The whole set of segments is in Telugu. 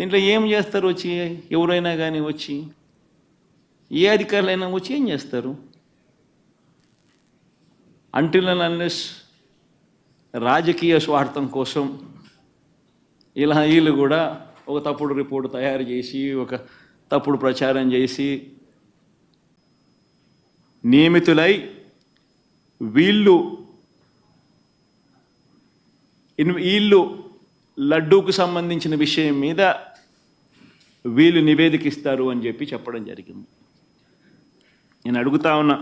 దీంట్లో ఏం చేస్తారు వచ్చి? ఎవరైనా కానీ వచ్చి? ఏ అధికారులైనా వచ్చి ఏం చేస్తారు? అంటిల్ అన్లెస్ రాజకీయ స్వార్థం కోసం ఇలా వీళ్ళు కూడా ఒక తప్పుడు రిపోర్ట్ తయారు చేసి ఒక తప్పుడు ప్రచారం చేసి నియమితులై వీళ్ళు ఇన్ వీళ్ళు లడ్డూకు సంబంధించిన విషయం మీద వీళ్ళు నివేదిక ఇస్తారు అని చెప్పి చెప్పడం జరిగింది. నేను అడుగుతా ఉన్నా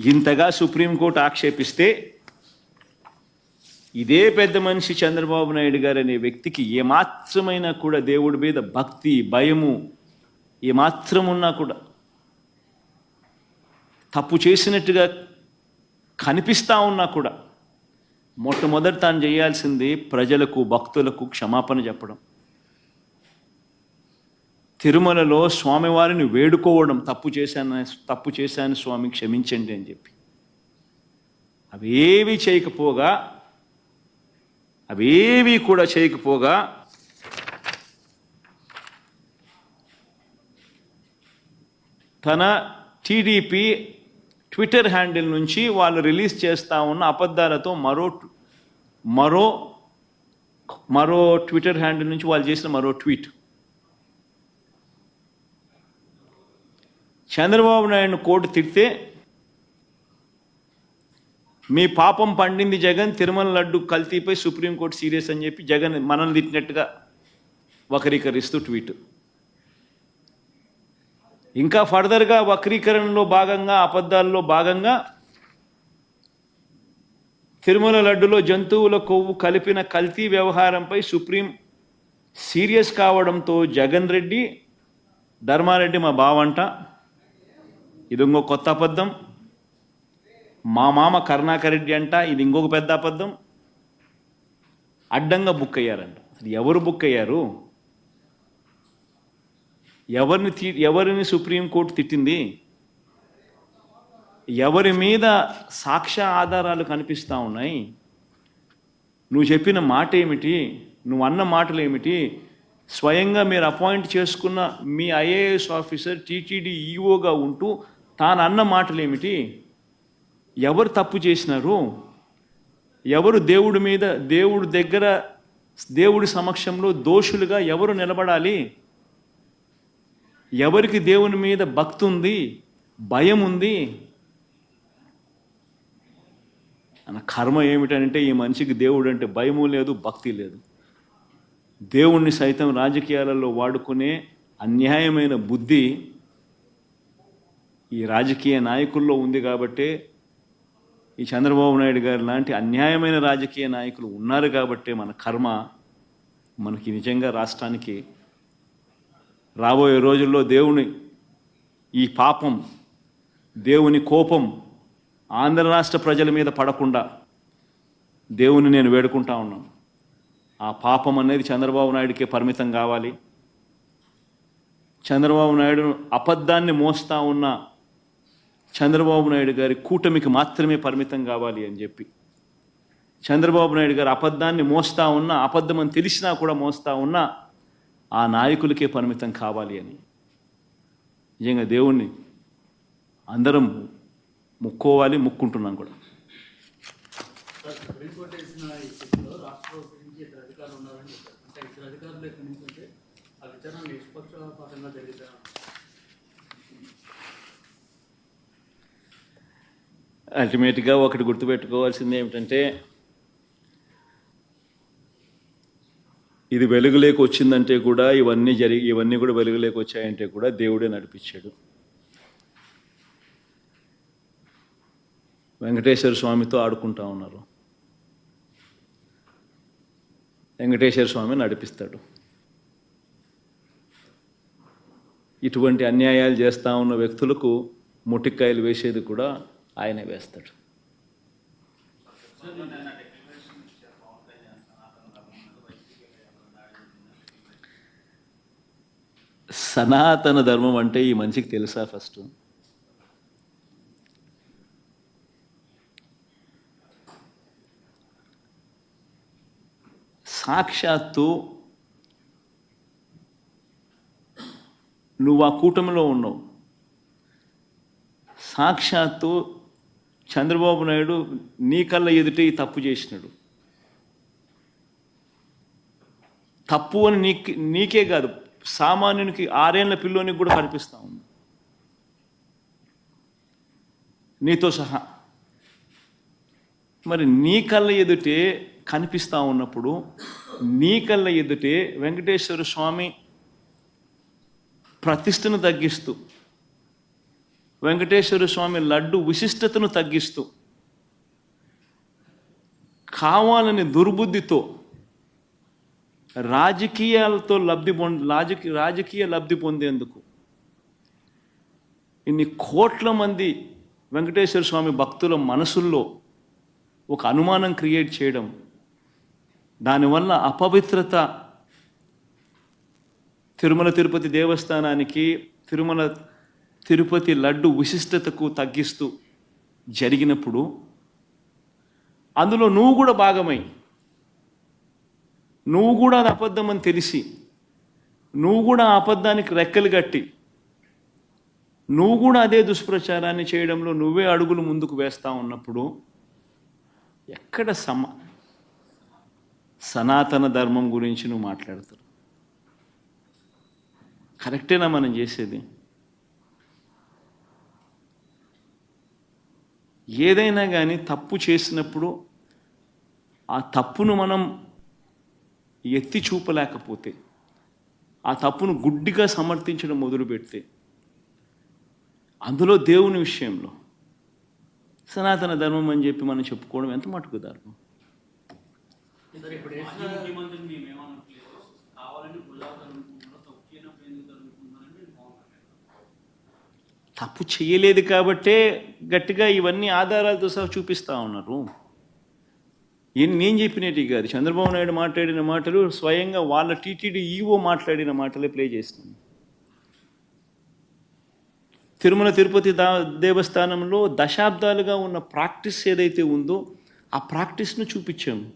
ఇంతగా సుప్రీంకోర్టు ఆక్షేపిస్తే ఇదే పెద్ద మనిషి చంద్రబాబు నాయుడు గారు అనే వ్యక్తికి ఏమాత్రమైనా కూడా దేవుడి మీద భక్తి భయము ఏమాత్రం ఉన్నా కూడా తప్పు చేసినట్టుగా కనిపిస్తూ ఉన్నా కూడా మొట్టమొదటి తాను చేయాల్సింది ప్రజలకు భక్తులకు క్షమాపణ చెప్పడం. తిరుమలలో స్వామివారిని వేడుకోవడం తప్పు చేశాను తప్పు చేశాను స్వామి క్షమించండి అని చెప్పి. అవేవి చేయకపోగా అవేవి కూడా చేయకపోగా తన టీడీపీ ట్విట్టర్ హ్యాండిల్ నుంచి వాళ్ళు రిలీజ్ చేస్తూ ఉన్న అబద్ధాలతో మరో మరో మరో ట్విట్టర్ హ్యాండిల్ నుంచి వాళ్ళు చేసిన మరో ట్వీట్. చంద్రబాబు నాయుడు కోర్టు తిడితే మీ పాపం పండింది జగన్ తిరుమల లడ్డు కల్తీపై సుప్రీంకోర్టు సీరియస్ అని చెప్పి జగన్ మనల్ని తిట్టినట్టుగా వక్రీకరిస్తూ ట్వీట్. ఇంకా ఫర్దర్గా వక్రీకరణలో భాగంగా అబద్ధాల్లో భాగంగా తిరుమల లడ్డులో జంతువుల కొవ్వు కలిపిన కల్తీ వ్యవహారంపై సుప్రీం సీరియస్ కావడంతో జగన్ రెడ్డి ధర్మారెడ్డి మా బావంట ఇది ఇంకో కొత్త అబద్ధం. మా మామ కరుణాకర్ రెడ్డి అంట ఇది ఇంకొక పెద్ద అబద్ధం. అడ్డంగా బుక్ అయ్యారంట. అసలు ఎవరు బుక్ అయ్యారు? ఎవరిని తీ ఎవరిని సుప్రీంకోర్టు తిట్టింది? ఎవరి మీద సాక్ష్య ఆధారాలు కనిపిస్తూ ఉన్నాయి? నువ్వు చెప్పిన మాట ఏమిటి? నువ్వు అన్న మాటలు ఏమిటి? స్వయంగా మీరు అపాయింట్ చేసుకున్న మీ ఐఏఎస్ ఆఫీసర్ టీటీడీ ఈఓగా ఉంటూ తాను అన్న మాటలు ఏమిటి ఎవరు తప్పు చేసినారు? ఎవరు దేవుడి మీద దేవుడి దగ్గర దేవుడి సమక్షంలో దోషులుగా ఎవరు నిలబడాలి? ఎవరికి దేవుని మీద భక్తి ఉంది? భయం ఉంది? అన్న కర్మ ఏమిటంటే ఈ మనిషికి దేవుడు అంటే భయము లేదు భక్తి లేదు. దేవుణ్ణి సైతం రాజకీయాలలో వాడుకునే అన్యాయమైన బుద్ధి ఈ రాజకీయ నాయకుల్లో ఉంది కాబట్టే ఈ చంద్రబాబు నాయుడు గారు లాంటి అన్యాయమైన రాజకీయ నాయకులు ఉన్నారు కాబట్టే మన కర్మ మనకి నిజంగా రాష్ట్రానికి రాబోయే రోజుల్లో దేవుని ఈ పాపం దేవుని కోపం ఆంధ్ర రాష్ట్ర ప్రజల మీద పడకుండా దేవుని నేను వేడుకుంటా ఉన్నాను. ఆ పాపం అనేది చంద్రబాబు నాయుడికే పరిమితం కావాలి. చంద్రబాబు నాయుడు అబద్ధాన్ని మోస్తా ఉన్న చంద్రబాబు నాయుడు గారి కూటమికి మాత్రమే పరిమితం కావాలి అని చెప్పి. చంద్రబాబు నాయుడు గారు అబద్ధాన్ని మోస్తా ఉన్నా అబద్ధం అని తెలిసినా కూడా మోస్తా ఉన్నా ఆ నాయకులకే పరిమితం కావాలి అని. నిజంగా దేవుణ్ణి అందరం ముక్కోవాలి ముక్కుంటున్నాం కూడా. నుంచి అధికారులు అంటే ఎక్కడి నుంచి ఆ విచారణ నిష్పక్షపాతంగా జరిగితే అల్టిమేట్గా ఒకటి గుర్తుపెట్టుకోవాల్సింది ఏమిటంటే ఇది వెలుగులోకి వచ్చిందంటే కూడా ఇవన్నీ జరిగి ఇవన్నీ కూడా వెలుగులోకి వచ్చాయంటే కూడా దేవుడే నడిపించాడు. వెంకటేశ్వర స్వామితో ఆడుకుంటా ఉన్నారు. వెంకటేశ్వర స్వామి నడిపిస్తాడు. ఇటువంటి అన్యాయాలు చేస్తూ ఉన్న వ్యక్తులకు ముటిక్కాయలు వేసేది కూడా ఆయనే వేస్తాడు. సనాతన ధర్మం అంటే ఈ మనిషికి తెలుసా ఫస్ట్? సాక్షాత్తు నువ్వు ఆ కూటమిలో ఉన్నావు. సాక్షాత్తు చంద్రబాబు నాయుడు నీ కళ్ళ ఎదుటే ఈ తప్పు చేసినాడు. తప్పు అని నీకు నీకే కాదు సామాన్యునికి ఆరేళ్ళ పిల్లోనికి కూడా కనిపిస్తూ ఉంది. నీతో సహా. మరి నీ కళ్ళ ఎదుటే కనిపిస్తూ ఉన్నప్పుడు నీ కళ్ళ ఎదుటే వెంకటేశ్వర స్వామి ప్రతిష్టను తగ్గిస్తూ వెంకటేశ్వర స్వామి లడ్డు విశిష్టతను తగ్గిస్తూ కావాలని దుర్బుద్ధితో రాజకీయాలతో లబ్ధి పొంద రాజకీయ రాజకీయ లబ్ధి పొందేందుకు ఇన్ని కోట్ల మంది వెంకటేశ్వర స్వామి భక్తుల మనసుల్లో ఒక అనుమానం క్రియేట్ చేయడం దానివల్ల అపవిత్రత తిరుమల తిరుపతి దేవస్థానానికి తిరుమల తిరుపతి లడ్డు విశిష్టతకు తగ్గిస్తూ జరిగినప్పుడు అందులో నువ్వు కూడా భాగమై నువ్వు కూడా అది అబద్ధం అని తెలిసి నువ్వు కూడా ఆ అబద్ధానికి రెక్కలు కట్టి నువ్వు కూడా అదే దుష్ప్రచారాన్ని చేయడంలో నువ్వే అడుగులు ముందుకు వేస్తా ఉన్నప్పుడు ఎక్కడ సమ సనాతన ధర్మం గురించి నువ్వు మాట్లాడతారు కరెక్టేనా మనం చేసేది? ఏదైనా కానీ తప్పు చేసినప్పుడు ఆ తప్పును మనం ఎత్తి చూపలేకపోతే ఆ తప్పును గుడ్డిగా సమర్థించడం మొదలు పెడితే అందులో దేవుని విషయంలో సనాతన ధర్మం అని చెప్పి మనం చెప్పుకోవడం ఎంత మటుకు ధర్మం తప్పు చేయలేదు కాబట్టే గట్టిగా ఇవన్నీ ఆధారాలతో సహా చూపిస్తా ఉన్నారు. ఏం నేను చెప్పినట్టు కాదు. చంద్రబాబు నాయుడు మాట్లాడిన మాటలు స్వయంగా వాళ్ళ టీటీడీ ఈవో మాట్లాడిన మాటలే ప్లే చేస్తున్నాను తిరుమల తిరుపతి దా దేవస్థానంలో దశాబ్దాలుగా ఉన్న ప్రాక్టీస్ ఏదైతే ఉందో ఆ ప్రాక్టీస్ను చూపించాము.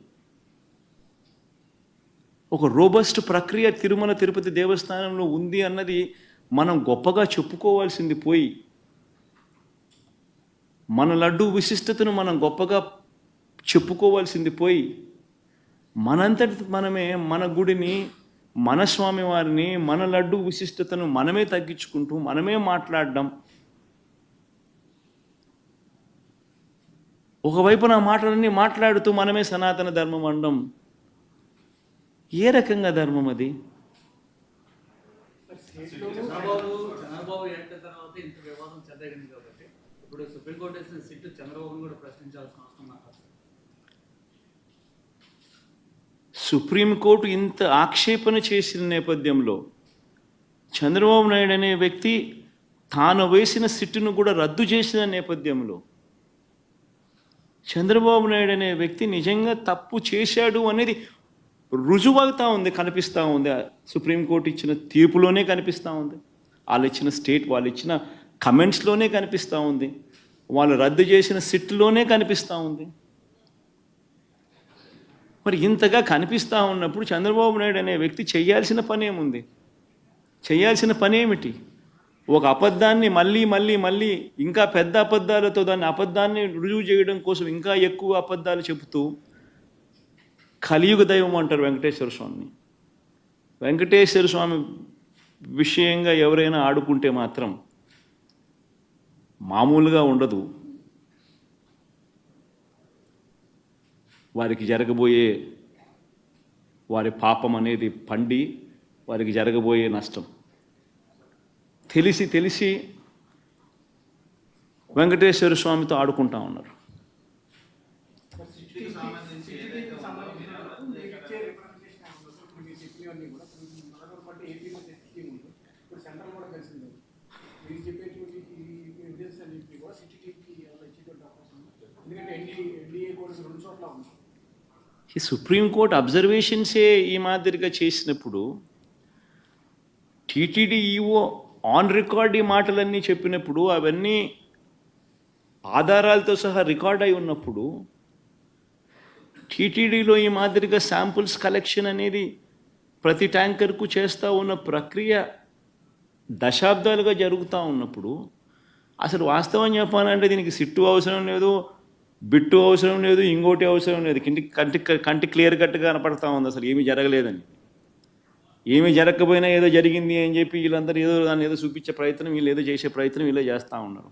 ఒక రోబస్ట్ ప్రక్రియ తిరుమల తిరుపతి దేవస్థానంలో ఉంది అన్నది మనం గొప్పగా చెప్పుకోవాల్సింది పోయి మన లడ్డు విశిష్టతను మనం గొప్పగా చెప్పుకోవాల్సింది పోయి మనంతటి మనమే మన గుడిని మన స్వామి వారిని మన లడ్డు విశిష్టతను మనమే తగ్గించుకుంటూ మనమే మాట్లాడడం. ఒకవైపు నా మాటలన్నీ మాట్లాడుతూ మనమే సనాతన ధర్మం అనడం ఏ రకంగా ధర్మం అది? చంద్రబాబు చంద్రబాబు ఎట్టిన తర్వాత ఇంత వివాదం చెందగింది కాబట్టి ఇప్పుడు సుప్రీంకోర్టు వేసిన సిట్ చంద్రబాబును కూడా ప్రశ్నించాల్సిన అవసరం నాకు సుప్రీంకోర్టు ఇంత ఆక్షేపణ చేసిన నేపథ్యంలో చంద్రబాబు నాయుడు అనే వ్యక్తి తాను వేసిన సిట్టును కూడా రద్దు చేసిన నేపథ్యంలో చంద్రబాబు నాయుడు అనే వ్యక్తి నిజంగా తప్పు చేశాడు అనేది రుజువవుతూ ఉంది కనిపిస్తూ ఉంది. ఆ సుప్రీంకోర్టు ఇచ్చిన తీర్పులోనే కనిపిస్తూ ఉంది. వాళ్ళు ఇచ్చిన స్టేట్ వాళ్ళు ఇచ్చిన కమెంట్స్లోనే కనిపిస్తూ ఉంది. వాళ్ళు రద్దు చేసిన సిట్లోనే కనిపిస్తూ ఉంది. మరి ఇంతగా కనిపిస్తూ ఉన్నప్పుడు చంద్రబాబు నాయుడు అనే వ్యక్తి చేయాల్సిన పని ఏముంది? చేయాల్సిన పని ఏమిటి? ఒక అబద్ధాన్ని మళ్ళీ మళ్ళీ మళ్ళీ ఇంకా పెద్ద అబద్ధాలతో దాన్ని అబద్ధాన్ని రుజువు చేయడం కోసం ఇంకా ఎక్కువ అబద్ధాలు చెబుతూ కలియుగ దైవం అంటారు వెంకటేశ్వర స్వామిని. వెంకటేశ్వర స్వామి విషయంగా ఎవరైనా ఆడుకుంటే మాత్రం మామూలుగా ఉండదు. వారికి జరగబోయే వారి పాపం అనేది పండి వారికి జరగబోయే నష్టం. తెలిసి తెలిసి వెంకటేశ్వర స్వామితో ఆడుకుంటా ఉన్నారు. ఈ సుప్రీంకోర్టు అబ్జర్వేషన్సే ఈ మాదిరిగా చేసినప్పుడు టీటీడీ ఈఓ ఆన్ రికార్డ్ ఈ మాటలన్నీ చెప్పినప్పుడు అవన్నీ ఆధారాలతో సహా రికార్డ్ అయి ఉన్నప్పుడు టీటీడీలో ఈ మాదిరిగా శాంపుల్స్ కలెక్షన్ అనేది ప్రతి ట్యాంకర్కు చేస్తూ ఉన్న ప్రక్రియ దశాబ్దాలుగా జరుగుతూ ఉన్నప్పుడు అసలు వాస్తవం చెప్పాలంటే దీనికి సిట్టు అవసరం లేదు. బిట్టు అవసరం లేదు ఇంకోటి అవసరం లేదు. కంటి కంటి కంటి క్లియర్ కట్గా కనపడతా ఉంది అసలు ఏమీ జరగలేదని. ఏమీ జరగకపోయినా ఏదో జరిగింది అని చెప్పి వీళ్ళందరూ ఏదో దాన్ని ఏదో చూపించే ప్రయత్నం వీళ్ళు ఏదో చేసే ప్రయత్నం వీళ్ళే చేస్తూ ఉన్నారు.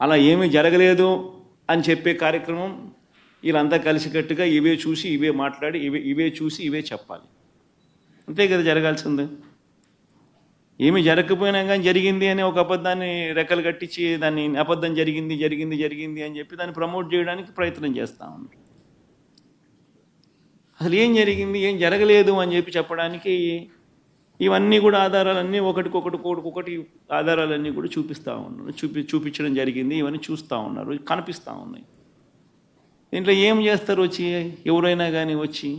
అలా ఏమీ జరగలేదు అని చెప్పే కార్యక్రమం వీళ్ళంతా కలిసికట్టుగా ఇవే చూసి ఇవే మాట్లాడి ఇవే ఇవే చూసి ఇవే చెప్పాలి. అంతే కదా జరగాల్సింది. ఏమి జరగకపోయినా కానీ జరిగింది అని ఒక అబద్ధాన్ని రెక్కలు కట్టించి దాన్ని అబద్ధం జరిగింది జరిగింది జరిగింది అని చెప్పి దాన్ని ప్రమోట్ చేయడానికి ప్రయత్నం చేస్తూ ఉన్నారు. అసలు ఏం జరిగింది ఏం జరగలేదు అని చెప్పి చెప్పడానికి ఇవన్నీ కూడా ఆధారాలన్నీ ఒకటికొకటి ఒకటికొకటి ఆధారాలన్నీ కూడా చూపిస్తూ ఉన్నారు. చూపి చూపించడం జరిగింది ఇవన్నీ చూస్తూ ఉన్నారు కనిపిస్తూ ఉన్నాయి. దీంట్లో ఏం చేస్తారు వచ్చి? ఎవరైనా కానీ వచ్చి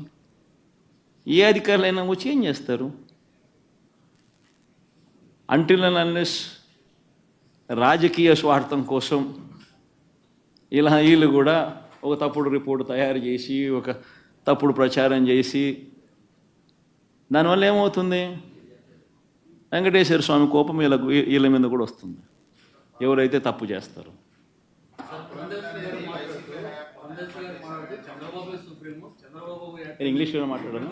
ఏ అధికారులైనా వచ్చి ఏం చేస్తారు? అంటిల్ అన్లెస్ రాజకీయ స్వార్థం కోసం ఇలా వీళ్ళు కూడా ఒక తప్పుడు రిపోర్ట్ తయారు చేసి ఒక తప్పుడు ప్రచారం చేసి దానివల్ల ఏమవుతుంది? వెంకటేశ్వర స్వామి కోపం వీళ్ళకు వీళ్ళ మీద కూడా వస్తుంది. ఎవరైతే తప్పు చేస్తారో. నేను ఇంగ్లీష్లో మాట్లాడాను.